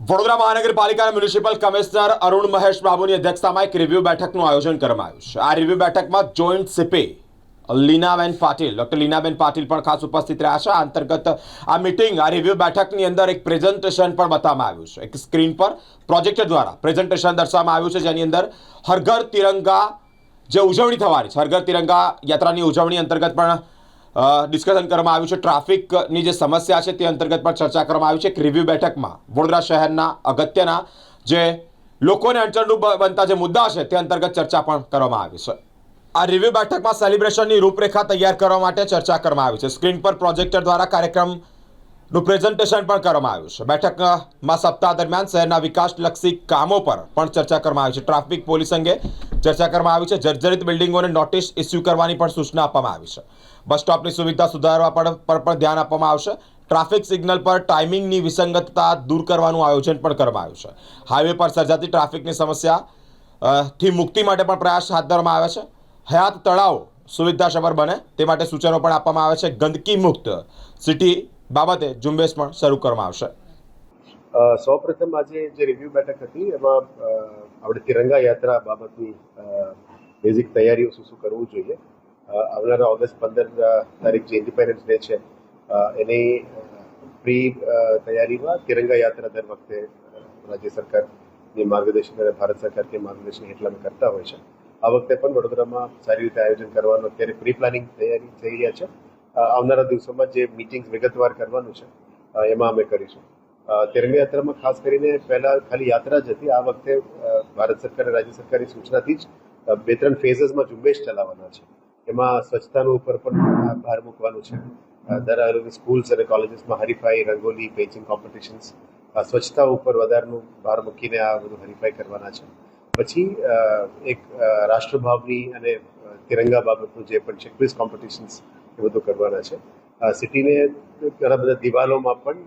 વડોદરા મહાનગરપાલિકાના municipal commissioner Arun Mahesh બાબુની અધ્યક્ષતામાં એક રિવ્યુ બેઠકનું આયોજન કરવામાં આવ્યું છે. આ રિવ્યુ બેઠકમાં joint CP, Leenaben Patil, doctor Leenaben Patil પણ ખાસ ઉપસ્થિત રહ્યા છે. આ અંતર્ગત આ મિટિંગ, આ રિવ્યુ બેઠકની અંદર એક પ્રેઝન્ટેશન પણ બતાવવામાં આવ્યું છે. એક સ્ક્રીન પર પ્રોજેક્ટર દ્વારા પ્રેઝન્ટેશન દર્શાવવામાં આવ્યું છે, જેની અંદર હરઘર તિરંગા જે ઉજવણી થવાની છે, હરઘર તિરંગા યાત્રાની ઉજવણી અંતર્ગત પણ ડિસ્કશન કરવામાં આવ્યું છે. ટ્રાફિકની જે સમસ્યા છે તે અંતર્ગત પણ ચર્ચા કરવામાં આવી છે. એક રિવ્યૂ બેઠકમાં વડોદરા શહેરના અગત્યના જે લોકોને અડચણરૂપ બનતા જે મુદ્દા છે તે અંતર્ગત ચર્ચા પણ કરવામાં આવી છે. આ રિવ્યૂ બેઠકમાં સેલિબ્રેશનની રૂપરેખા તૈયાર કરવા માટે ચર્ચા કરવામાં આવી છે. સ્ક્રીન પર પ્રોજેક્ટર દ્વારા કાર્યક્રમનું પ્રેઝન્ટેશન પણ કરવામાં આવ્યું છે. બેઠકમાં સપ્તાહ દરમિયાન શહેરના વિકાસલક્ષી કામો પર પણ ચર્ચા કરવામાં આવી છે. ટ્રાફિક પોલીસ અંગે ચર્ચા કરવામાં આવી છે. જર્જરિત બિલ્ડિંગોને નોટિસ ઇસ્યુ કરવાની પણ સૂચના આપવામાં આવી છે. બસ સ્ટોપની સુવિધા સુધારવા પર પર પણ ધ્યાન આપવામાં આવશે. ટ્રાફિક સિગ્નલ પર ટાઈમિંગની વિસંગતતા દૂર કરવાનું આયોજન પણ કરવામાં આવ્યું છે. હાઈવે પર સર્જાતી ટ્રાફિકની સમસ્યા થી મુક્તિ માટે પણ પ્રયાસ હાથ ધરવામાં આવે છે. હયાત તળાવ સુવિધાસભર બને તે માટે સૂચનો પણ આપવામાં આવે છે. ગંદકી મુક્ત સિટી બાબતે ઝુંબેશ પણ શરૂ કરવામાં આવશે. સૌ પ્રથમ આજે જે રિવ્યુ બેઠક હતી, એમાં આપણે તિરંગા યાત્રા બાબતની બેઝિક તૈયારીઓ શું શું કરવું જોઈએ? આવનારા ઓગસ્ટ પંદર તારીખ જે ઇન્ડિપેન્ડન્સ ડે છે એની પ્રી તૈયારીમાં તિરંગા યાત્રા દર વખતે રાજ્ય સરકારની માર્ગદર્શન અને ભારત સરકારની માર્ગદર્શન હેઠળ અમે કરતા હોય છે. આ વખતે પણ વડોદરામાં સારી રીતે આયોજન કરવાનું અત્યારે પ્રી પ્લાનિંગ તૈયારી થઈ રહ્યા છે. આવનારા દિવસોમાં જે મિટિંગ્સ વિગતવાર કરવાનું છે એમાં અમે કરીશું. તિરંગા યાત્રામાં ખાસ કરીને પહેલા ખાલી યાત્રા જ હતી. આ વખતે ભારત સરકાર અને રાજ્ય સરકારની સૂચનાથી જ બે ત્રણ ફેઝસમાં ઝુંબેશ ચલાવવાના છે. એમાં સ્વચ્છતાનો ઉપર પણ ભાર મૂકવાનું છે. દર સ્કૂલ્સ અને કોલેજીસમાં હરીફાઈ, રંગોલી પેઇન્ટિંગ કોમ્પિટિશન્સ સ્વચ્છતા ઉપર વધારનું ભાર મૂકીને આ બધું હરીફાઈ કરવાના છે. પછી એક રાષ્ટ્રભાવની અને તિરંગા બાબતનું જે પણ છે ક્વિઝ કોમ્પિટિશન્સ એ બધું કરવાના છે. સિટીને ઘણા બધા દિવાલોમાં પણ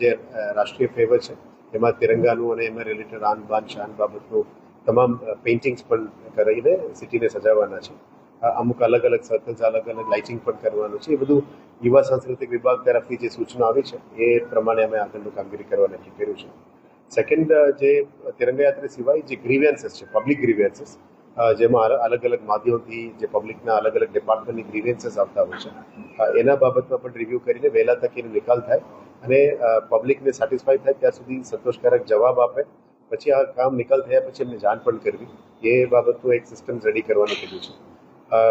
જે રાષ્ટ્રીય ફેવર છે, એમાં તિરંગાનું અને એમાં રિલેટેડ આન બાન શાન બાબતનું તમામ પેઇન્ટિંગ્સ પણ કરીને સિટીને સજાવવાના છે. અમુક અલગ અલગ સર્કલ્સ અલગ અલગ લાઇટિંગ પણ કરવાનું છે. એ બધું યુવા સાંસ્કૃતિક વિભાગ તરફથી જે સૂચના આવી છે, એ પ્રમાણે અમે આગળનું કામગીરી કરવા નક્કી કર્યું છે. સેકન્ડ જે તિરંગા યાત્રા સિવાય જે ગ્રીવિયન્સીસ છે પબ્લિક ગ્રીવિયન્સીસ જેમાં અલગ અલગ માધ્યમથી જે પબ્લિકના અલગ અલગ ડિપાર્ટમેન્ટની ગ્રીવિયન્સીસ આવતા હોય છે. એના બાબતમાં પણ રિવ્યૂ કરીને વહેલા તક એનો નિકાલ થાય અને પબ્લિકને સેટિસ્ફાઈ થાય ત્યાં સુધી સંતોષકારક જવાબ આપે. પછી આ કામ નિકાલ થયા પછી એમને જાણ પણ કરવી. એ બાબતનું એક સિસ્ટમ રેડી કરવાનું કીધું છે.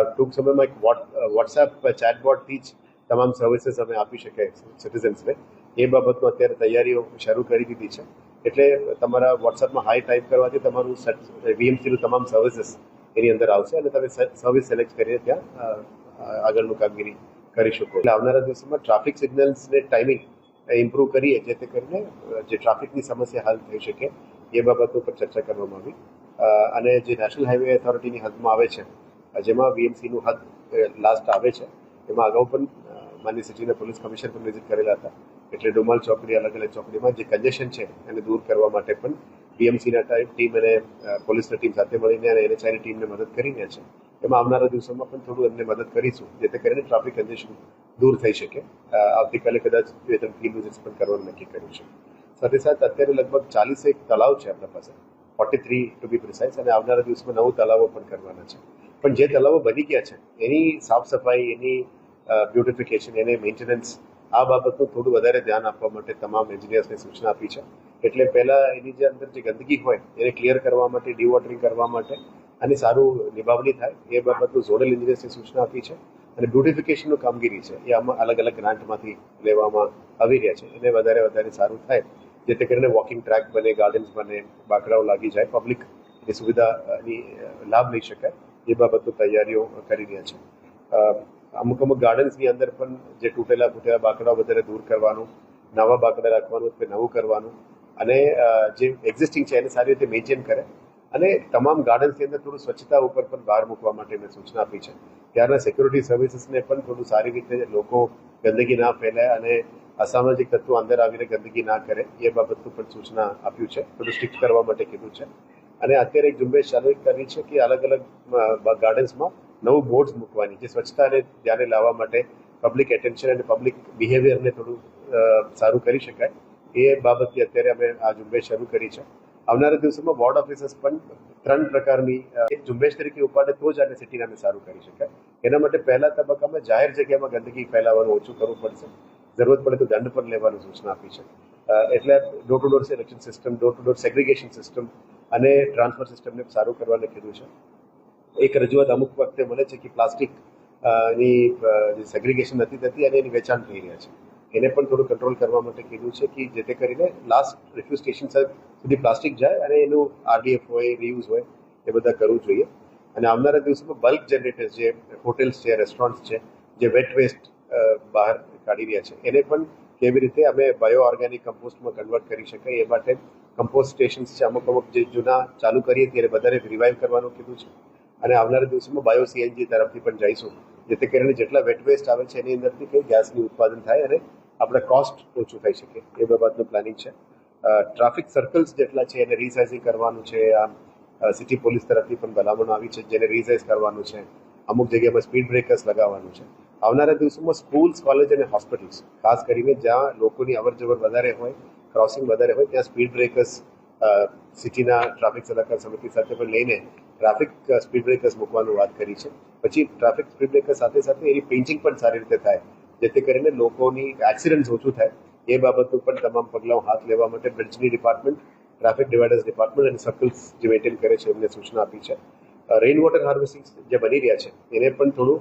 ટૂંક સમયમાં એક વોટ વોટ્સએપ ચેટબોટથી જ તમામ સર્વિસીસ અમે આપી શકાય સિટીઝન્સને એ બાબતમાં અત્યારે તૈયારીઓ શરૂ કરી દીધી છે. એટલે તમારા વોટ્સએપમાં હાઈ ટાઈપ કરવાથી તમારું વીએમસીનું તમામ સર્વિસીસ એની અંદર આવશે અને તમે સર્વિસ સિલેક્ટ કરીને ત્યાં આગળનું કામગીરી કરી શકો. એટલે આવનારા દિવસોમાં ટ્રાફિક સિગ્નલ્સને ટાઈમિંગ ઇમ્પ્રૂવ કરીએ જેથી કરીને જે ટ્રાફિકની સમસ્યા હલ થઈ શકે, એ બાબતો પર ચર્ચા કરવામાં આવી. અને જે નેશનલ હાઈવે ઓથોરિટીની હદમાં આવે છે, જેમાં વીએમસીનું હદ લાસ્ટ આવે છે, એમાં અગાઉ પણ માની સિટીના પોલીસ કમિશનર પણ વિઝિટ કરેલા હતા. એટલે ડુમાલ ચોકડી, અલગ અલગ ચોકડીમાં જે કન્જેશન છે, એને દૂર કરવા માટે પણ બીએમસીના ટીમ અને પોલીસની ટીમ સાથે મળીને અને એનએચઆઈની ટીમને મદદ કરીને છે. એમાં આવનારા દિવસોમાં પણ થોડું એમને મદદ કરીશું, જેથી કરીને ટ્રાફિક કન્જેશન દૂર થઈ શકે. આવતીકાલે કદાચ બે ત્રણ ફિલ્ડ વિઝિટ્સ પણ કરવાનું નક્કી કર્યું છે. સાથે સાથે અત્યારે લગભગ ચાલીસ એક તળાવ છે આપણા પાસે. Forty three to be precise અને આવનારા દિવસમાં નવું તળાવો પણ કરવાના છે. પણ જે તળાવો બની ગયા છે, એની સાફ સફાઈ, એની બ્યુટિફિકેશન એને મેન્ટેનન્સ આ બાબતનું થોડું વધારે ધ્યાન આપવા માટે તમામ એન્જિનિયર્સને સૂચના આપી છે. એટલે પહેલા એની જે અંદર જે ગંદકી હોય, એને ક્લિયર કરવા માટે ડીવોટરિંગ કરવા માટે અને સારું નિભાવણી થાય, એ બાબતનું ઝોનલ એન્જિનિયર્સને સૂચના આપી છે. અને બ્યુટિફિકેશનનું કામગીરી છે, એ આમાં અલગ અલગ ગ્રાન્ટમાંથી લેવામાં આવી રહ્યા છે. એને વધારે વધારે સારું થાય, જેથી કરીને વોકિંગ ટ્રેક બને ગાર્ડન્સ બને, બાકડાઓ લાગી જાય પબ્લિક એ સુવિધાની લાભ લઈ શકાય, એ બાબતની તૈયારીઓ કરી રહ્યા છે. અમુક અમુક ગાર્ડન્સની અંદર પણ જે તૂટેલા ફૂટેલા બાકડા વધારે દૂર કરવાનું, નવા બાકડા રાખવાનું કે નવું કરવાનું અને જે એક્ઝિસ્ટિંગ છે એને સારી રીતે મેન્ટેન કરે. અને તમામ ગાર્ડન્સની અંદર થોડું સ્વચ્છતા ઉપર પણ ભાર મૂકવા માટે મેં સૂચના આપી છે. ત્યારના સિક્યુરિટી સર્વિસીસને પણ થોડું સારી રીતે લોકો ગંદકી ના ફેલાય અને અસામાજિક તત્વો અંદર આવીને ગંદકી ના કરે, એ બાબતનું પણ સૂચના આપ્યું છે. થોડું સ્ટ્રિક્ટ કરવા માટે કીધું છે. અને અત્યારે એક ઝુંબેશ ચાલુ કરી છે કે અલગ અલગ ગાર્ડન્સમાં નવું બોર્ડ્સ મૂકવાની જે સ્વચ્છતાને ધ્યાને લાવવા માટે પબ્લિક એટેન્શન અને પબ્લિક બિહેવિયરને થોડું સારું કરી શકાય. એ બાબતથી અત્યારે અમે આ ઝુંબેશ શરૂ કરી છે. આવનારા દિવસોમાં વોર્ડ ઓફિસર્સ પણ ત્રણ પ્રકારની એક ઝુંબેશ તરીકે ઉપાડે તો જ આને સિટીને અમે સારું કરી શકાય. એના માટે પહેલા તબક્કામાં જાહેર જગ્યામાં ગંદકી ફેલાવવાનું ઓછું કરવું પડશે. જરૂરત પડે તો દંડ પણ લેવાની સૂચના આપી છે. એટલે door to door selection system door to door segregation system અને ટ્રાન્સફર સિસ્ટમને સારું કરવા કીધું છે. એક રજૂઆત અમુક વખતે મળે છે કે પ્લાસ્ટિકની જે સેગ્રિગેશન નથી થતી અને એની વેચાણ થઈ રહ્યા છે. એને પણ થોડું કંટ્રોલ કરવા માટે કીધું છે કે જેથી કરીને લાસ્ટ રિફ્યુ સ્ટેશન સુધી પ્લાસ્ટિક જાય અને એનું આરડીએફ હોય રીયુઝ હોય, એ બધા કરવું જોઈએ. અને આવનારા દિવસોમાં બલ્ક જનરેટર્સ જે હોટેલ્સ છે રેસ્ટોરન્ટ્સ છે, જે વેટ વેસ્ટ બહાર કાઢી રહ્યા છે, એને પણ કેવી રીતે અમે બાયો ઓર્ગેનિક કમ્પોસ્ટમાં કન્વર્ટ કરી શકાય એ માટે કમ્પોસ્ટ સ્ટેશન્સ છે અમુક અમુક જે જૂના ચાલુ કરીએ ત્યારે બધાને રિવાઇવ કરવાનું કીધું છે. અને આવનારા દિવસોમાં બાયો સીએનજી તરફથી પણ જઈશું. જેથી કરીને જેટલા વેટ વેસ્ટ આવે છે એની અંદરથી કંઈ ગેસનું ઉત્પાદન થાય અને આપણે કોસ્ટ ઓછું થઈ શકે. એ બાબતનું પ્લાનિંગ છે. ટ્રાફિક સર્કલ્સ જેટલા છે એને રિસાઇઝિંગ કરવાનું છે. આમ સિટી પોલીસ તરફથી પણ ભલામણ આવી છે જેને રિસાઇઝ કરવાનું છે. અમુક જગ્યામાં સ્પીડ બ્રેકર્સ લગાવવાનું છે. આવનારા દિવસોમાં સ્કૂલ્સ કોલેજ અને હોસ્પિટલ્સ ખાસ કરીને જ્યાં લોકોની અવર જવર વધારે હોય ક્રોસિંગ વધારે હોય, ત્યાં સ્પીડ બ્રેકર્સ સિટીના ટ્રાફિક સલાહકાર સમિતિ સાથે પણ લઈને ટ્રાફિક સ્પીડ બ્રેકર્સ મૂકવાનું વાત કરી છે. પછી ટ્રાફિક સ્પીડ બ્રેકર સાથે સાથે એની પેઇન્ટિંગ પણ સારી રીતે થાય, જેથી કરીને લોકોની એક્સિડન્ટ ઓછું થાય. એ બાબતનું પણ તમામ પગલાં હાથ લેવા માટે બ્રિજની ડિપાર્ટમેન્ટ ટ્રાફિક ડિવાઇડર્સ ડિપાર્ટમેન્ટ અને સર્કલ્સ જે મેન્ટેન કરે છે એમને સૂચના આપી છે. રેઇન વોટર હાર્વેસ્ટિંગ જે બની રહ્યા છે, એને પણ થોડું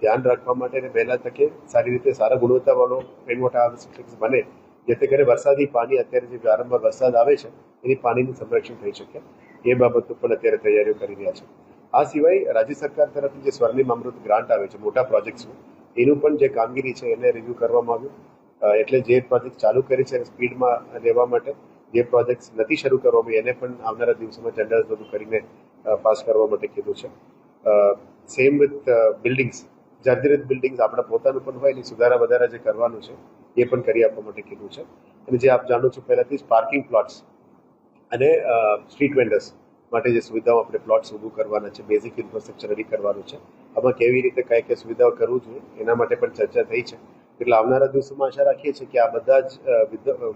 ધ્યાન રાખવા માટે અને વહેલા તકે સારી રીતે સારા ગુણવત્તાવાળો રેઇન વોટર હાર્વેસ્ટિંગ બને, જેથી કરીને વરસાદી પાણી અત્યારે જે વારંવાર વરસાદ આવે છે, એની પાણીનું સંરક્ષણ થઈ શકે. એ બાબતનું પણ અત્યારે તૈયારીઓ કરી રહ્યા છે. આ સિવાય રાજ્ય સરકાર તરફથી જે સ્વર્ણિમ અમૃત ગ્રાન્ટ આવે છે, મોટા પ્રોજેક્ટ્સનું એનું પણ જે કામગીરી છે એને રિવ્યૂ કરવામાં આવ્યું. એટલે જે પ્રોજેક્ટ ચાલુ કરી છે સ્પીડમાં લેવા માટે, જે પ્રોજેક્ટ્સ નથી શરૂ કરવામાં એને પણ આવનારા દિવસોમાં ટેન્ડર્સ બધું કરીને પાસ કરવા માટે કીધું છે. સેમ વિથ બિલ્ડિંગ્સ જર્જરિત બિલ્ડિંગ્સ આપણા પોતાનું પણ હોય એની સુધારા વધારા જે કરવાનું છે, એ પણ કરી આપવા માટે કીધું છે. અને જે આપ જાણો છો પહેલાથી જ પાર્કિંગ પ્લોટ્સ અને સ્ટ્રીટ વેન્ડર્સ માટે જે સુવિધાઓ આપણે પ્લોટ્સ ઊભું કરવાના છે બેઝિક ઇન્ફ્રાસ્ટ્રક્ચર રેડી કરવાનું છે. આમાં કેવી રીતે કઈ કઈ સુવિધાઓ કરવું જોઈએ, એના માટે પણ ચર્ચા થઈ છે. એટલે આવનારા દિવસોમાં આશા રાખીએ છીએ કે આ બધા જ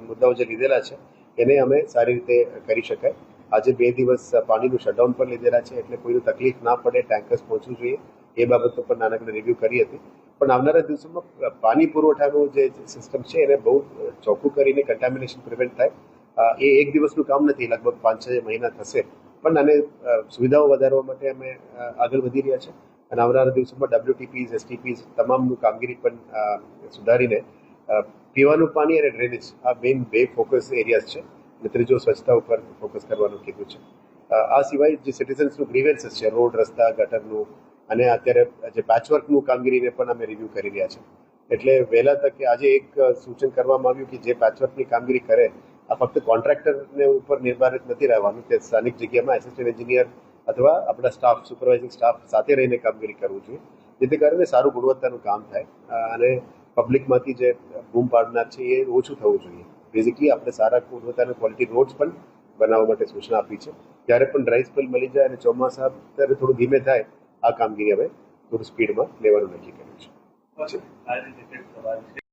મુદ્દાઓ જે લીધેલા છે, એને અમે સારી રીતે કરી શકાય. આજે બે દિવસ પાણીનું શટડાઉન પણ લીધેલા છે, એટલે કોઈનું તકલીફ ના પડે ટેન્કર્સ પહોંચવું જોઈએ. એ બાબતો પણ નાનકડી રિવ્યૂ કરી હતી. પણ આવનારા દિવસોમાં પાણી પુરવઠાનું જે સિસ્ટમ છે, એને બહુ ચોખ્ખું કરીને કન્ટામિનેશન પ્રિવેન્ટ થાય. એ એક દિવસનું કામ નથી, લગભગ પાંચ છ મહિના થશે. પણ આને સુવિધાઓ વધારવા માટે અમે આગળ વધી રહ્યા છે. અને આવનારા દિવસોમાં ડબ્લ્યુટીપીઝ એસટીપીઝ તમામનું કામગીરી પણ સુધારીને પીવાનું પાણી અને ડ્રેનેજ આ મેઇન બે ફોકસ એરિયાઝ છે. અને ત્રીજો સ્વચ્છતા ઉપર ફોકસ કરવાનું કીધું છે. આ સિવાય જે સિટીઝન્સનું ગ્રીવેન્સીસ છે, રોડ, રસ્તા, ગટરનું, અને અત્યારે જે પેચવર્કનું કામગીરીને પણ અમે રિવ્યૂ કરી રહ્યા છે. એટલે વહેલા તકે આજે એક સૂચન કરવામાં આવ્યું કે જે પેચવર્કની કામગીરી કરે આ ફક્ત કોન્ટ્રાક્ટરને ઉપર નિર્ભર નથી રહેવાનું કે સ્થાનિક જગ્યામાં એસિસ્ટન્ટ એન્જિનિયર અથવા આપણા સ્ટાફ સુપરવાઇઝિંગ સ્ટાફ સાથે રહીને કામગીરી કરવું જોઈએ. જેથી કરીને સારું ગુણવત્તાનું કામ થાય. અને પબ્લિકમાંથી જે બૂમ પાડનાર છે એ ઓછું થવું જોઈએ. બેઝિકલી આપણે સારા ગુણવત્તાના ક્વોલિટી રોડ્સ પણ બનાવવા માટે સૂચના આપી છે. જ્યારે પણ ડ્રાય સ્પેલ મળી જાય અને ચોમાસા ત્યારે થોડું ધીમે થાય, આ કામગીરી હવે થોડું સ્પીડમાં લેવાનું નક્કી કર્યું છે.